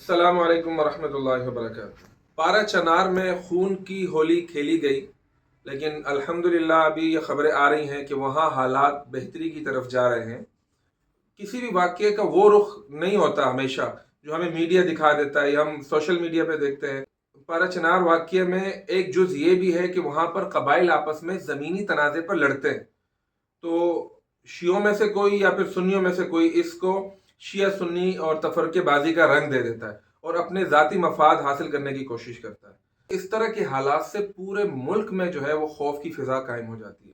السلام علیکم ورحمۃ اللہ وبرکاتہ۔ پارا چنار میں خون کی ہولی کھیلی گئی، لیکن الحمدللہ ابھی یہ خبریں آ رہی ہیں کہ وہاں حالات بہتری کی طرف جا رہے ہیں۔ کسی بھی واقعے کا وہ رخ نہیں ہوتا ہمیشہ جو ہمیں میڈیا دکھا دیتا ہے، یا ہم سوشل میڈیا پہ دیکھتے ہیں۔ پارا چنار واقعے میں ایک جز یہ بھی ہے کہ وہاں پر قبائل آپس میں زمینی تنازع پر لڑتے ہیں۔ تو شیعوں میں سے کوئی یا پھر سنیوں میں سے کوئی اس کو شیعہ سنی اور تفرقے بازی کا رنگ دے دیتا ہے اور اپنے ذاتی مفاد حاصل کرنے کی کوشش کرتا ہے۔ اس طرح کے حالات سے پورے ملک میں جو ہے وہ خوف کی فضا قائم ہو جاتی ہے۔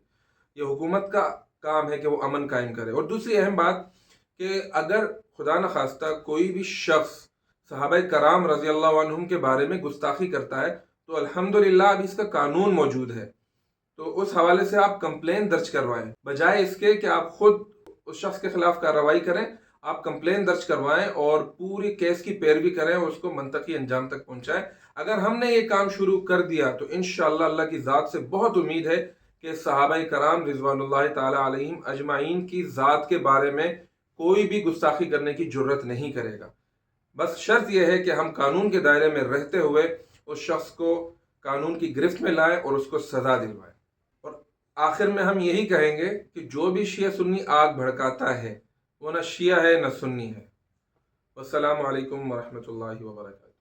یہ حکومت کا کام ہے کہ وہ امن قائم کرے۔ اور دوسری اہم بات کہ اگر خدا نخواستہ کوئی بھی شخص صحابہ کرام رضی اللہ عنہم کے بارے میں گستاخی کرتا ہے تو الحمدللہ اب اس کا قانون موجود ہے۔ تو اس حوالے سے آپ کمپلین درج کروائیں۔ بجائے اس کے کہ آپ خود اس شخص کے خلاف کارروائی کریں۔ آپ کمپلین درج کروائیں اور پوری کیس کی پیروی کریں اور اس کو منطقی انجام تک پہنچائیں۔ اگر ہم نے یہ کام شروع کر دیا تو انشاءاللہ اللہ کی ذات سے بہت امید ہے کہ صحابہ کرام رضوان اللہ تعالی علیہم اجمعین کی ذات کے بارے میں کوئی بھی گستاخی کرنے کی جرت نہیں کرے گا۔ بس شرط یہ ہے کہ ہم قانون کے دائرے میں رہتے ہوئے اس شخص کو قانون کی گرفت میں لائیں اور اس کو سزا دلوائیں۔ اور آخر میں ہم یہی کہیں گے کہ جو بھی شیعہ سنی آگ بھڑکاتا ہے وہ نہ شیعہ ہے نہ سنی ہے۔ السلام علیکم ورحمۃ اللہ وبرکاتہ۔